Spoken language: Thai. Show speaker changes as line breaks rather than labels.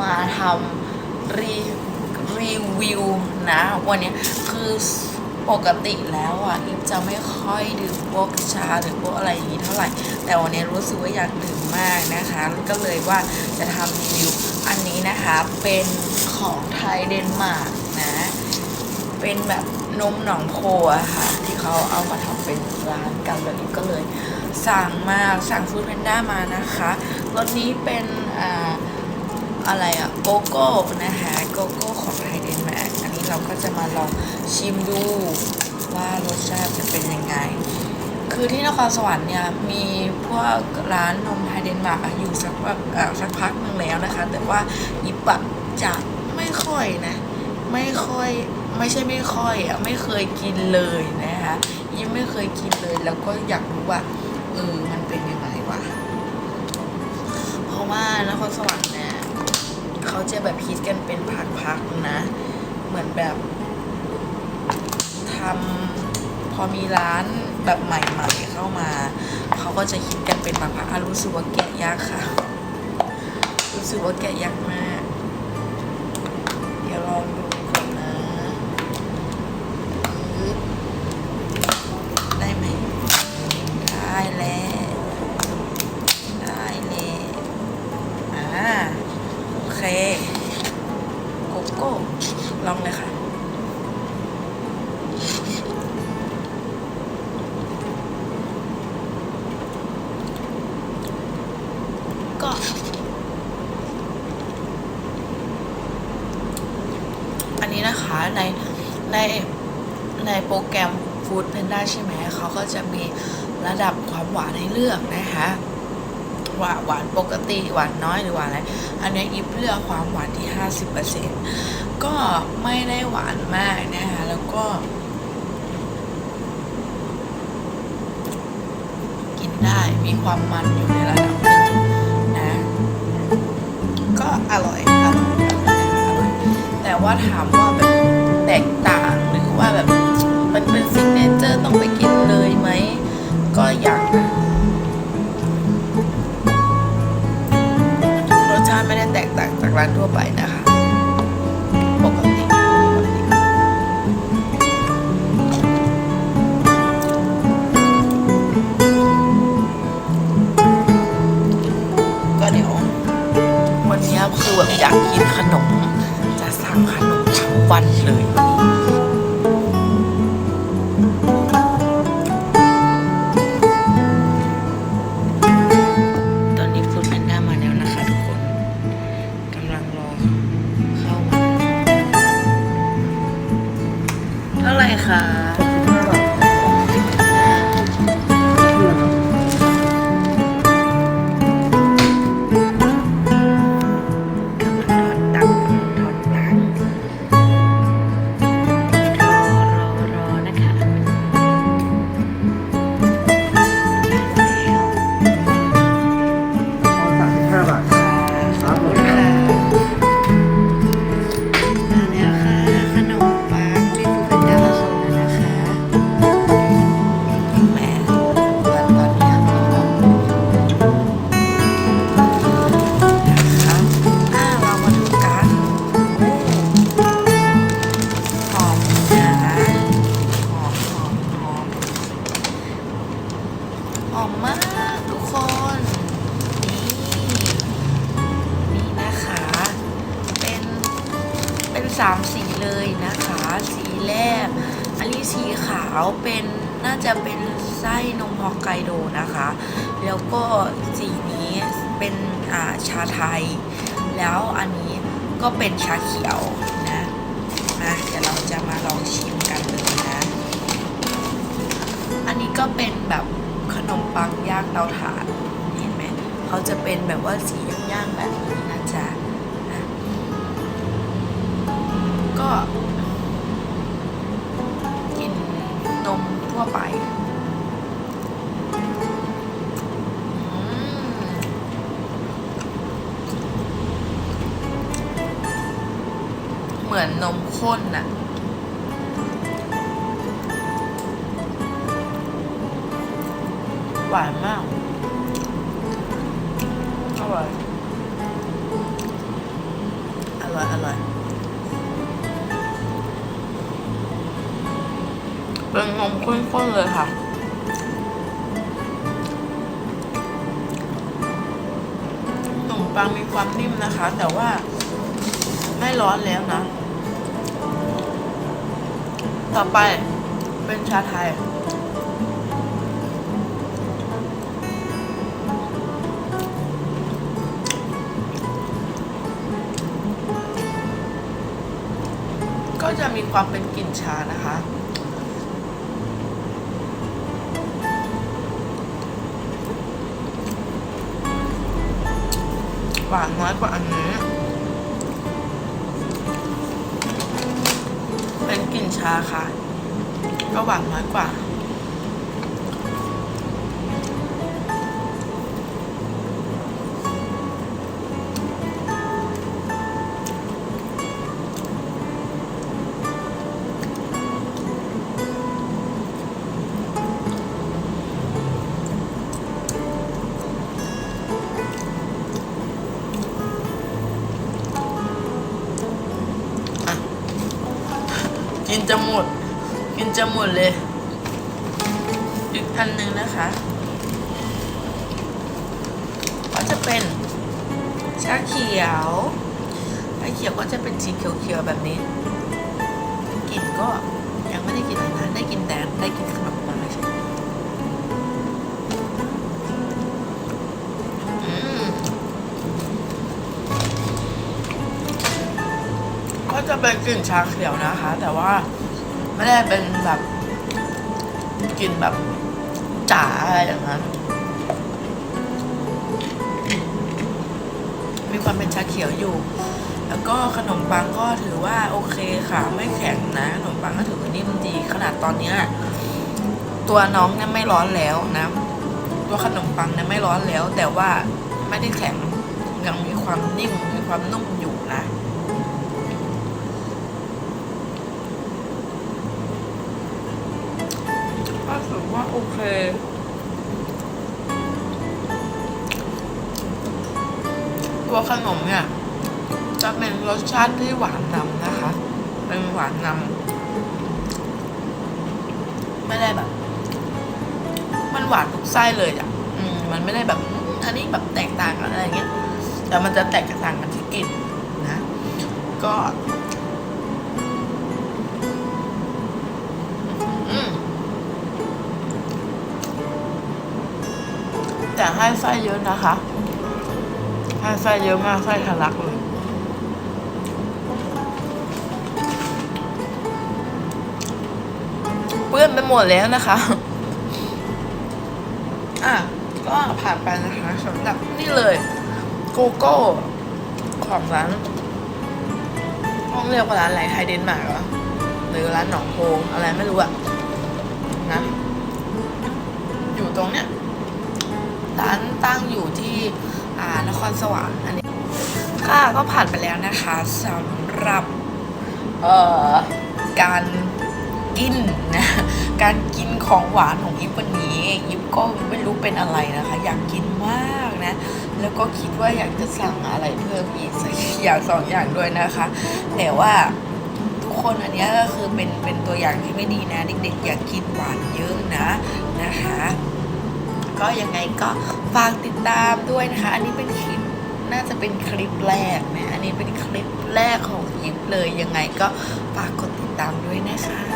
มาทำรีรีวิวนะ วันนี้คือปกติแล้วอะอิฟจะไม่ค่อยดื่มพวกชาหรือพวกอะไรอย่างนี้เท่าไหร่ แต่วันนี้รู้สึกว่าอยากดื่มมากนะคะ ก็เลยว่าจะทำรีวิวอันนี้นะคะ เป็นของไทยเดนมาร์กนะ เป็นแบบนมหนองโพอะค่ะ ที่เขาเอามาทำเป็นร้านกันแล้วอิฟก็เลยสั่งมาสั่งฟู้ดแพนด้ามานะคะรสนี้เป็นอ่า อะไรอะโกโก้นะคะโกโก้ของไทยเดนมาร์กอันนี้เราก็จะมาลองชิมดูว่ารสชาติจะเป็นยังไง คือที่นครสวรรค์เนี่ยมีพวกร้านนมไทยเดนมาร์กอยู่สักแบบเอ่อสักพักหนึงแล้วนะคะ แต่ว่ายิปอะจะไม่ค่อยนะ ไม่ค่อยไม่ใช่ไม่ค่อยอะไม่เคยกินเลยนะคะยังไม่เคยกินเลยแล้วก็อยากรู้ว่าเออมันเป็นยังไงวะเพราะว่านครสวรรค์ เขาจะแบบคิดกันเป็นพักๆนะ เหมือนแบบทำพอมีร้านแบบใหม่ๆเข้ามา เขาก็จะคิดกันเป็นพักๆรู้สึกว่าแกะยากค่ะ รู้สึกว่าแกะยากมาก เดี๋ยวลองดูก่อนนะปึ๊บได้ไหม ได้แล้ว ได้แล้วอ่า โอเค โกโก้ ลองเลยค่ะ ก็อันนี้นะคะในในในโปรแกรม Food Panda ใช่ไหมเขาก็จะมีระดับความหวานให้เลือกนะคะ วาหวานปกติหวานน้อยหรือหวานอะไร อันนี้อิฟเลือกความหวานที่ 50%ก็ไม่ได้หวานมากนะคะแล้วก็ กินได้มีความมันอยู่ในระดับหนึ่งนะ ก็อร่อยอร่อยอร่อยแต่ว่าถามว่าแบบแตกต่าง ร้านทั่วไปนะคะ 3 สีเลยนะคะ
สี
แรกอันนี้สีขาวเป็นน่าจะเป็นไส้นมฮอกไกโดนะคะ แล้วก็สีนี้เป็นาชาไทย แล้วอันนี้ก็เป็นชาเขียวนะมาเดี๋ยวเราจะมาลองชิมกันเลยนะ อันนี้ก็เป็นแบบขนมปังย่างเตาถ่าน เห็นไหมเขาจะเป็นแบบว่าสีย่างๆแบบนี้นะจ๊ะ ก็ กินนมทั่วไปอืมเหมือนนมข้นน่ะ หวานมาก อร่อย อร่อย เป็นนมข้นๆเลยค่ะ ขนมปังมีความนิ่มนะคะ แต่ว่าไม่ร้อนแล้วนะ ต่อไปเป็นชาไทย ก็จะมีความเป็นกลิ่นชานะคะ หวานน้อยกว่าอันนี้ เป็นกลิ่นชาค่ะ ก็หวานน้อยกว่า กินจะหมด กินจะหมดเลยอีกอันหนึ่งนะคะ ก็จะเป็นชาเขียวชาเขียวก็จะเป็นสีเขียวๆแบบนี้ กินก็ยังไม่ได้กินอะไรนะ ได้กินแดงได้กิน เป็นกลิ่นชาเขียวนะคะ แต่ว่าไม่ได้เป็นแบบกลิ่นแบบจ๋าอะไรอย่างนั้น มีความเป็นชาเขียวอยู่ แล้วก็ขนมปังก็ถือว่าโอเคค่ะ ไม่แข็งนะ ขนมปังก็ถือว่านิ่มดี ขนาดตอนเนี้ยตัวน้องเนี่ยไม่ร้อนแล้วนะ ตัวขนมปังเนี่ยไม่ร้อนแล้ว แต่ว่าไม่ได้แข็งยังมีความนิ่มมีความนุ่ม ก็ถือว่าโอเค ตัวขนมเนี่ย จะเป็นรสชาติที่หวานนำนะคะ เป็นหวานนำไม่ได้แบบ มันหวานทุกไส้เลยอะ อืม มันไม่ได้แบบ อันนี้แบบแตกต่างกันอะไรเงี้ย แต่มันจะแตกต่างกันที่กลิ่นนะ ก็ แต่ให้ไส้เยอะนะคะให้ไส้เยอะมากไส้ทะลักเลยเปื้อนไปหมดแล้วนะคะ อะ ก็ผ่านไปนะคะสำหรับนี่เลยโกโก้ของร้านต้องเรียกว่าร้านอะไรไฮเดนมาร์กเหรอหรือร้านหนองโพงอะไรไม่รู้อะนะ อยู่ตรงเนี้ย ร้านตั้งอยู่ที่นครสวรรค์อันนี้ค่ะก็ผ่านไปแล้วนะคะสำหรับเอ่อการกินนะการกินของหวานของยิปวันนี้ยิปก็ไม่รู้เป็นอะไรนะคะ อยากกินมากนะ แล้วก็คิดว่าอยากจะสั่งอะไรเพิ่มอีกสักอย่างสองอย่างด้วยนะคะ แต่ว่าทุกคนอันนี้ก็คือเป็นเป็นตัวอย่างที่ไม่ดีนะ เด็กๆ อยากกินหวานเยอะนะนะคะ ก็ยังไงก็ฝากติดตามด้วยนะคะ อันนี้เป็นคลิปน่าจะเป็นคลิปแรกนะอันนี้เป็นคลิปแรกของยิปเลยยังไงก็ฝากกดติดตามด้วยนะคะ